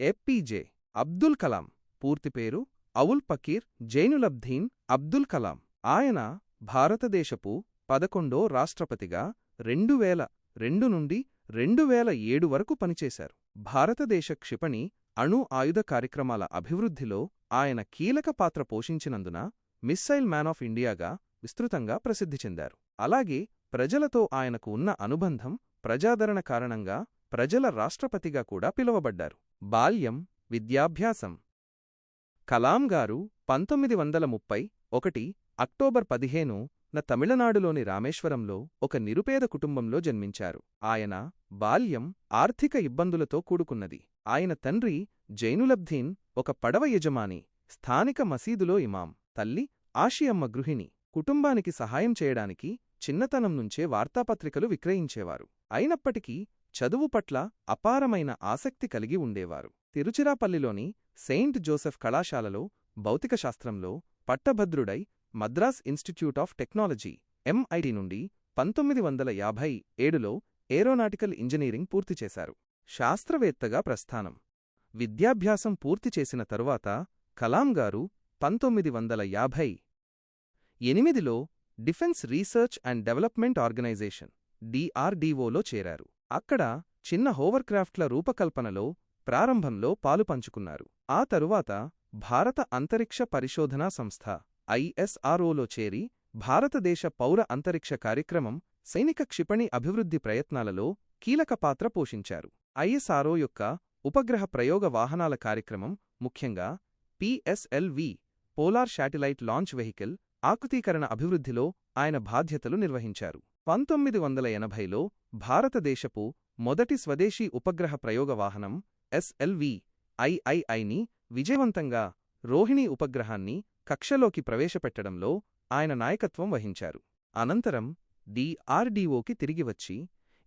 APJ Abdul Kalam. పూర్తి పేరు అవుల్ పకీర్ జైనులబ్దీన్ అబ్దుల్ కలాం. ఆయన భారతదేశపు పదకొండో రాష్ట్రపతిగా రెండు వేల రెండు నుండి రెండు వేల ఏడు వరకు పనిచేశారు. భారతదేశ క్షిపణి అణు ఆయుధ కార్యక్రమాల అభివృద్ధిలో ఆయన కీలక పాత్ర పోషించినందున మిస్సైల్ మ్యాన్ ఆఫ్ ఇండియాగా విస్తృతంగా ప్రసిద్ధి చెందారు. అలాగే ప్రజలతో ఆయనకు ఉన్న అనుబంధం ప్రజాదరణ కారణంగా ప్రజల రాష్ట్రపతిగా కూడా పిలువబడ్డారు. బాల్యం విద్యాభ్యాసం. కలాం గారు పంతొమ్మిది వందల ముప్పై ఒకటి అక్టోబర్ పదిహేను న తమిళనాడులోని రామేశ్వరంలో ఒక నిరుపేద కుటుంబంలో జన్మించారు. ఆయన బాల్యం ఆర్థిక ఇబ్బందులతో కూడుకున్నది. ఆయన తండ్రి జైనులబ్ధీన్ ఒక పడవ యజమాని స్థానిక మసీదులో ఇమాం తల్లి ఆషియమ్మ గృహిణి. కుటుంబానికి సహాయం చేయడానికి చిన్నతనం నుంచే వార్తాపత్రికలు విక్రయించేవారు. అయినప్పటికీ చదువు పట్ల అపారమైన ఆసక్తి కలిగి ఉండేవారు. తిరుచిరాపల్లిలోని సెయింట్ జోసెఫ్ కళాశాలలో భౌతికశాస్త్రంలో పట్టభద్రుడై Madras institute of technology MIT నుండి పంతొమ్మిది వందల యాభై ఏడులో ఏరోనాటికల్ ఇంజనీరింగ్ పూర్తి చేశారు. శాస్త్రవేత్తగా ప్రస్థానం. విద్యాభ్యాసం పూర్తి చేసిన తరువాత కలాం గారు పంతొమ్మిది వందల యాభై ఎనిమిదిలో defence research and development organisation డిఆర్డీఓలో చేరారు. అక్కడ చిన్న హోవర్క్రాఫ్ట్ల రూపకల్పనలో ప్రారంభంలో పాలుపంచుకున్నారు ఆ తరువాత భారత అంతరిక్ష పరిశోధనా సంస్థ ఐఎస్ఆర్ఓలో చేరి భారతదేశ పౌర అంతరిక్ష కార్యక్రమం సైనిక క్షిపణి అభివృద్ధి ప్రయత్నాలలో కీలక పాత్ర పోషించారు. ఐఎస్ఆర్ఓ యొక్క ఉపగ్రహ ప్రయోగ వాహనాల కార్యక్రమం ముఖ్యంగా PSLV polar satellite launch vehicle ఆకృతీకరణ అభివృద్ధిలో ఆయన బాధ్యతలు నిర్వహించారు. పంతొమ్మిది వందల ఎనభైలో భారతదేశపు మొదటి స్వదేశీ ఉపగ్రహ ప్రయోగ వాహనం ఎస్ఎల్వి ఐఐఐని విజయవంతంగా రోహిణీ ఉపగ్రహాన్ని కక్షలోకి ప్రవేశపెట్టడంలో ఆయన నాయకత్వం వహించారు. అనంతరం డిఆర్డీఓకి తిరిగి వచ్చి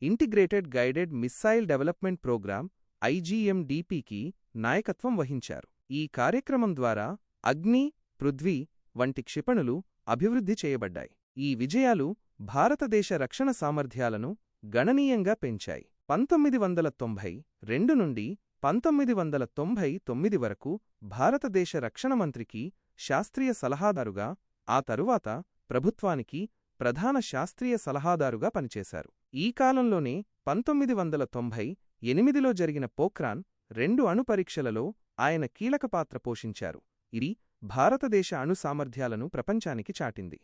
integrated guided missile development programme ఐజీఎండిపికి నాయకత్వం వహించారు. ఈ కార్యక్రమం ద్వారా అగ్ని పృథ్వీ వంటి క్షిపణులు అభివృద్ధి చేయబడ్డాయి. ఈ విజయాలు భారతదేశ రక్షణ సామర్థ్యాలను గణనీయంగా పెంచాయి. పంతొమ్మిది వందల తొంభై రెండు నుండి పంతొమ్మిది వందల తొంభై తొమ్మిది వరకు భారతదేశ రక్షణ మంత్రికి శాస్త్రీయ సలహాదారుగా ఆ తరువాత ప్రభుత్వానికి ప్రధాన శాస్త్రీయ సలహాదారుగా పనిచేశారు. ఈ కాలంలోనే పంతొమ్మిది వందల తొంభై ఎనిమిదిలో జరిగిన పోఖ్రాన్ రెండు అణు పరీక్షలలో ఆయన కీలక పాత్ర పోషించారు. ఇది భారతదేశ అణు సామర్థ్యాలను ప్రపంచానికి చాటింది.